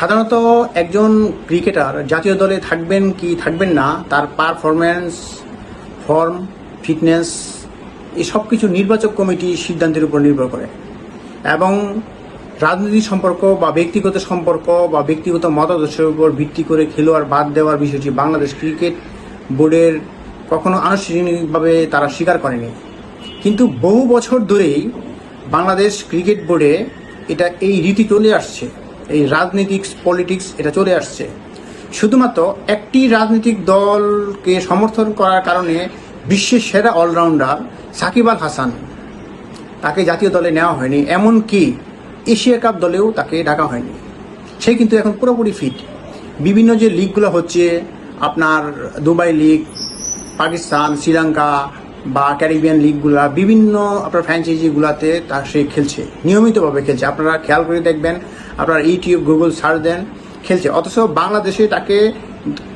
সাধারণত একজন ক্রিকেটার জাতীয় দলে থাকবেন কি থাকবেন না, তার পারফরম্যান্স ফর্ম ফিটনেস এই সব কিছু নির্বাচক কমিটি সিদ্ধান্তের উপর নির্ভর করে। এবং রাজনৈতিক সম্পর্ক বা ব্যক্তিগত সম্পর্ক বা ব্যক্তিগত মতাদর্শের উপর ভিত্তি করে খেলোয়াড় বাদ দেওয়ার বিষয়টি বাংলাদেশ ক্রিকেট বোর্ডের কখনো আনুষ্ঠানিকভাবে তারা স্বীকার করেনি। কিন্তু বহু বছর ধরেই বাংলাদেশ ক্রিকেট বোর্ডে এটা এই রীতি চলে আসছে। এই রাজনীতিক পলিটিক্স এটা চলে আসছে। শুধুমাত্র একটি রাজনৈতিক দলকে সমর্থন করার কারণে বিশ্বের সেরা অলরাউন্ডার সাকিব আল হাসান তাকে জাতীয় দলে নেওয়া হয়নি, এমনকি এশিয়া কাপ দলেও তাকে ডাকা হয়নি। সে কিন্তু এখন পুরোপুরি ফিট বিভিন্ন যে লিগগুলো হচ্ছে, আপনার দুবাই লিগ পাকিস্তান, শ্রীলঙ্কা বা ক্যারিবিয়ান লিগগুলা বিভিন্ন আপনার ফ্র্যাঞ্চাইজিগুলাতে তা সে খেলছে, নিয়মিতভাবে খেলছে। আপনারা খেয়াল করে দেখবেন আপনার ইউটিউব, গুগল সার্চ দেন, খেলছে। অথচ বাংলাদেশে তাকে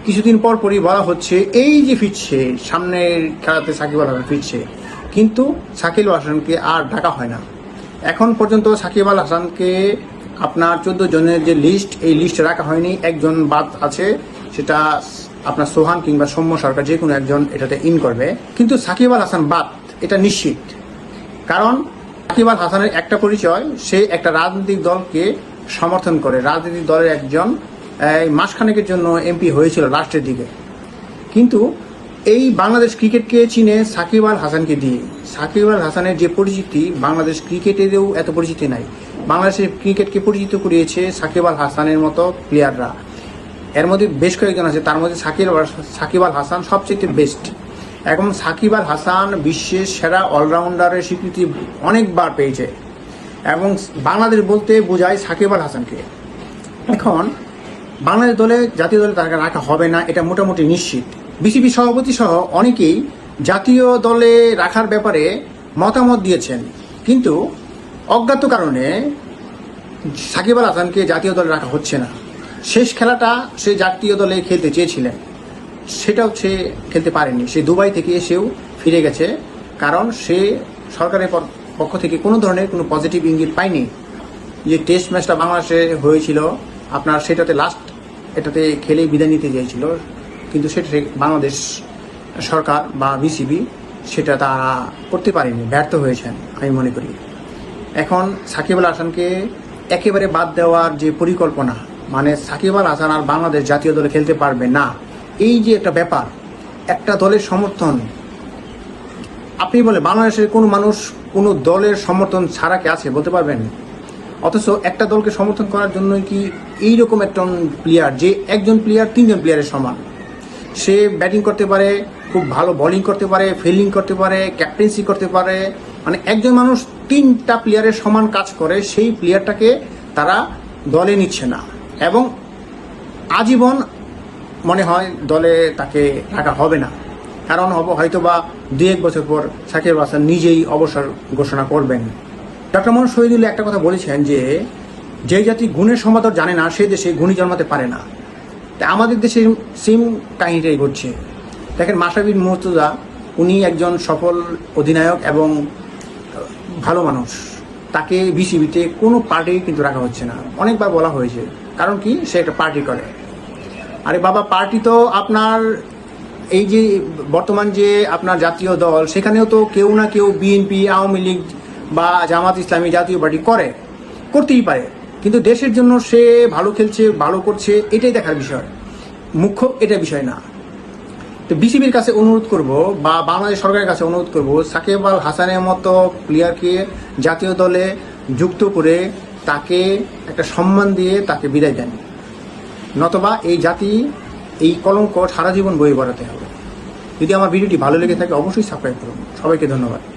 কিছুদিন পর পরই বলা হচ্ছে, এই যে ফিরছে, সামনের খেলাতে সাকিব আল হাসান ফিরছে। কিন্তু সাকিব আল হাসানকে আর ডাকা হয় না। এখন পর্যন্ত সাকিব আল হাসানকে আপনার চোদ্দ জনের যে লিস্ট, এই লিস্টে রাখা হয়নি। একজন বাদ আছে, সেটা আপনার সোহান কিংবা সৌম্য সরকার, যে কোনো একজন এটাতে ইন করবে। কিন্তু সাকিব আল হাসান বাদ, এটা নিশ্চিত। কারণ সাকিব আল হাসানের একটা পরিচয়, সে একটা রাজনৈতিক দলকে সমর্থন করে। রাজনৈতিক দলের একজন মাসখানেকের জন্য এমপি হয়েছিল লাস্টের দিকে। কিন্তু এই বাংলাদেশ ক্রিকেটকে চিনে সাকিব আল হাসানকে দিয়ে। সাকিব আল হাসানের যে পরিচিতি, বাংলাদেশ ক্রিকেটেরও এত পরিচিতি নাই। বাংলাদেশের ক্রিকেটকে পরিচিত করিয়েছে সাকিব আল হাসানের মতো প্লেয়াররা। এর মধ্যে বেশ কয়েকজন আছে, তার মধ্যে সাকিব সাকিব আল হাসান সবচেয়ে বেস্ট। এখন সাকিব আল হাসান বিশ্বের সেরা অলরাউন্ডারের স্বীকৃতি অনেকবার পেয়েছে। এবং বাংলাদেশ বলতে বোঝায় সাকিব আল হাসানকে। এখন, বাংলাদেশ দলে, জাতীয় দলে তাকে রাখা হবে না, এটা মোটামুটি নিশ্চিত। বিসিবি সভাপতি সহ অনেকেই জাতীয় দলে রাখার ব্যাপারে মতামত দিয়েছেন। কিন্তু অজ্ঞাত কারণে সাকিব আল হাসানকে জাতীয় দলে রাখা হচ্ছে না। শেষ খেলাটা সে জাতীয় দলে খেলতে চেয়েছিলেন। সেটাও সে খেলতে পারেনি। সে দুবাই থেকে এসেও ফিরে গেছে। কারণ সে সরকারের পক্ষ থেকে কোনো ধরনের কোনো পজিটিভ ইঙ্গিত পায়নি। যে টেস্ট ম্যাচটা বাংলাদেশে হয়েছিল, আপনার সেটাতে লাস্ট এটাতে খেলেই বিদায় নিতে চেয়েছিল কিন্তু সেটা বাংলাদেশ সরকার বা বিসিবি সেটা তারা করতে পারেনি, ব্যর্থ হয়েছেন, আমি মনে করি। এখন সাকিব আল হাসানকে একেবারে বাদ দেওয়ার যে পরিকল্পনা মানে সাকিব আল হাসান আর বাংলাদেশ জাতীয় দলে খেলতে পারবে না, এই যে একটা ব্যাপার, একটা দলের সমর্থন আপনি বলে বাংলাদেশের কোনো মানুষ কোনো দলের সমর্থন ছাড়া কে আছে বলতে পারবেন? অথচ একটা দলকে সমর্থন করার জন্য কি এইরকম একজন প্লেয়ার যে একজন প্লেয়ার তিনজন প্লেয়ারের সমান। সে ব্যাটিং করতে পারে, খুব ভালো বোলিং করতে পারে ফিল্ডিং করতে পারে ক্যাপ্টেন্সি করতে পারে মানে একজন মানুষ তিনটা প্লেয়ারের সমান কাজ করে, সেই প্লেয়ারটাকে তারা দলে নিচ্ছে না। এবং আজীবন মনে হয় দলে তাকে রাখা হবে না। কারণ হয়তো বা দু এক বছর পর সাকিব হাসান নিজেই অবসর ঘোষণা করবেন। ডক্টর মোহাম্মদ শহীদুল্লাহ একটা কথা বলেছেন যে যে জাতি গুণের সমাদর জানে না, সে দেশে গুণী জন্মাতে পারে না। তা আমাদের দেশে সিম কাহিনীটাই ঘটছে। দেখেন মাসাবিন মুর্তুজা, উনি একজন সফল অধিনায়ক এবং ভালো মানুষ। তাকে বিসিবিতে কোনো পার্টি কিন্তু রাখা হচ্ছে না। অনেকবার বলা হয়েছে। কারণ কি? সে একটা পার্টি করে। আরে বাবা, পার্টি তো আপনার এই যে বর্তমান যে আপনার জাতীয় দল, সেখানেও তো কেউ না কেউ বিএনপি আওয়ামী লীগ বা জামাত ইসলামী জাতীয় পার্টি করে, করতেই পারে। কিন্তু দেশের জন্য সে ভালো খেলছে, ভালো করছে, এটাই দেখার বিষয়। মুখ্য এটা বিষয় না। তো বিসিবির কাছে অনুরোধ করব, বা বাংলাদেশ সরকারের কাছে অনুরোধ করব, সাকিব আল হাসানের মতো প্লেয়ারকে জাতীয় দলে যুক্ত করে তাকে একটা সম্মান দিয়ে তাকে বিদায় দেন। নতবা এই জাতি এই কলঙ্ক সারা জীবন বয়ে বেড়াতে হবে। যদি আমার ভিডিওটি ভালো লেগে থাকে, অবশ্যই সাবস্ক্রাইব করুন। সবাইকে ধন্যবাদ।